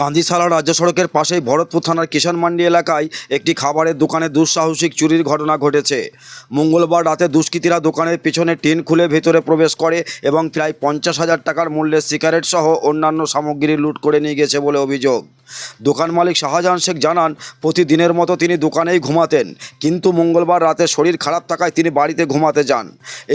কান্দিসালা রাজ্য সড়কের পাশেই ভরতপুর থানার কিষান মান্ডি এলাকায় একটি খাবারের দোকানে দুঃসাহসিক চুরির ঘটনা ঘটেছে। মঙ্গলবার রাতে দুষ্কৃতীরা দোকানের পিছনে টিন খুলে ভেতরে প্রবেশ করে এবং প্রায় পঞ্চাশ হাজার টাকার মূল্যের সিগারেট সহ অন্যান্য সামগ্রী লুট করে নিয়ে গেছে বলে অভিযোগ। দোকান মালিক শাহজাহান শেখ জানান, প্রতিদিনের মতো তিনি দোকানেই ঘুমাতেন, কিন্তু মঙ্গলবার রাতে শরীর খারাপ থাকায় তিনি বাড়িতে ঘুমাতে যান।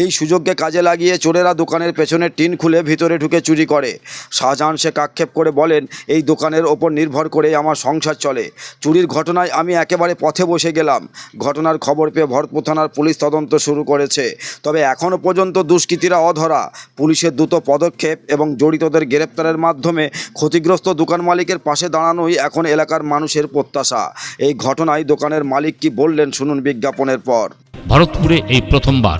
এই সুযোগকে কাজে লাগিয়ে চোরেরা দোকানের পেছনে টিন খুলে ভিতরে ঢুকে চুরি করে। শাহজাহান শেখ আক্ষেপ করে বলেন, এই দোকানের ওপর নির্ভর করে আমার সংসার চলে। চুরির ঘটনায় আমি একেবারে পথে বসে গেলাম। ঘটনার খবর পেয়ে ভরতপুর থানার পুলিশ তদন্ত শুরু করেছে। তবে এখনও পর্যন্ত দুষ্কৃতীরা অধরা। পুলিশের দ্রুত পদক্ষেপ এবং জড়িতদের গ্রেপ্তারের মাধ্যমে ক্ষতিগ্রস্ত দোকান মালিকের পাশে দাঁড়ানোই এখন এলাকার মানুষের প্রত্যাশা। এই ঘটনায় দোকানের মালিক কি বললেন শুনুন বিজ্ঞাপনের পর। ভরতপুরে এই প্রথমবার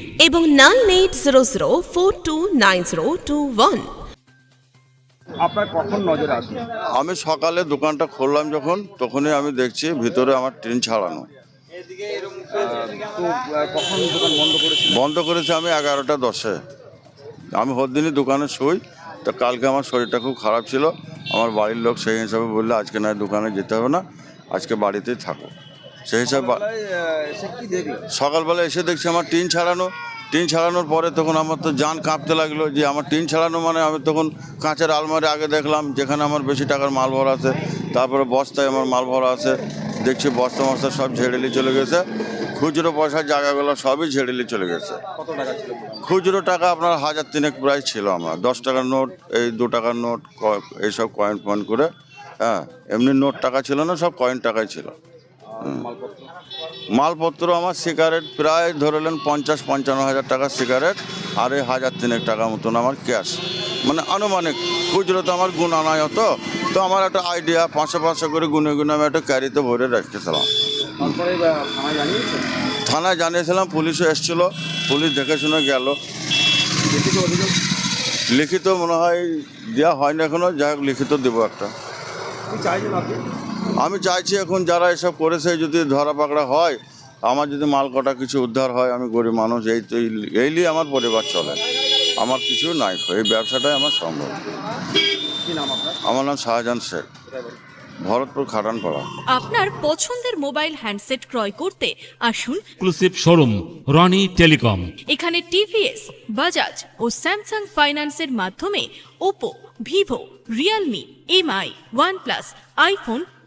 এবং nine eight zero zero four two nine zero two one. আপনার কখন নজরে আসবে আমি সকালে দোকানটা খুললাম যখন তখনই আমি দেখছি ভিতরে আমার ট্রেন ছাড়ানো। তো কখন দোকান বন্ধ করেছিল বন্ধ করেছে আমি এগারোটা দশে। আমি হদ্দিনই দোকানে শুই তো কালকে আমার শরীরটা খুব খারাপ ছিল। আমার বাড়ির লোক সেই হিসাবে বললে আজকে নয় দোকানে যেতে হবে না আজকে বাড়িতেই থাকো। সেই হিসাবে বা- এসে কি দেখলেন সকালবেলা এসে দেখছি আমার টিন ছাড়ানো টিন ছাড়ানোর পরে তখন আমার তো যান কাঁপতে লাগল যে আমার টিন ছাড়ানো মানে আমি তখন কাঁচের আলমারি আগে দেখলাম যেখানে আমার বেশি টাকার মাল ভরা আছে। তারপরে বস্তায় আমার মাল ভরা আছে। দেখছি বস্তা মস্তা সব ঝেড়েলি চলে গেছে। খুচরো পয়সার জায়গাগুলো সবই ঝেড়েলি চলে গেছে। খুচরো টাকা আপনার হাজার তিনেক প্রায় ছিল আমার। দশ টাকার নোট এই দু টাকার নোট এইসব কয়েন ফয়েন করে হ্যাঁ এমনি নোট টাকা ছিল না সব কয়েন টাকাই ছিল। মালপত্র? আমার সিগারেট প্রায় ধরলেন পঞ্চাশ পঞ্চান্ন হাজার টাকার সিগারেট আর এই হাজার তিনেক টাকা মতন আমার ক্যাশ। মানে আনুমানিক খুচরো তো আমার গুণ আনায় হতো তো আমার একটা আইডিয়া পাঁচশো পাঁচশো করে গুনে গুনে আমি একটা ক্যারিতে ভরে তারপরে থানায় জানিয়েছিলাম পুলিশও এসেছিল পুলিশ দেখে শুনে গেল। লিখিত মনে হয় দেওয়া হয়নি এখনও যাই হোক লিখিত দেবো একটা। আমি চাইছি এখন যারা এসব করেছে যদি ধরা পাকড়া হয় আমার যদি মাল কটা কিছু উদ্ধার হয় আমি গরিব মানুষ এই তো এই- এই আমার পরিবার চলে। আমার কিছু নাই এই ব্যবসাটাই আমার সম্ভব। কি নাম আপনার? আমার নাম শাহজাহান শেখ। ভরতপুর খাটানপাড়া। আপনার পছন্দের মোবাইল হ্যান্ডসেট ক্রয় করতে আসুন। এক্সক্লুসিভ শোরুম রনি টেলিকম এখানে টিভিএস বাজাজ ও স্যামসাং ফাইন্যান্সের মাধ্যমে Oppo Vivo Realme Mi OnePlus iPhone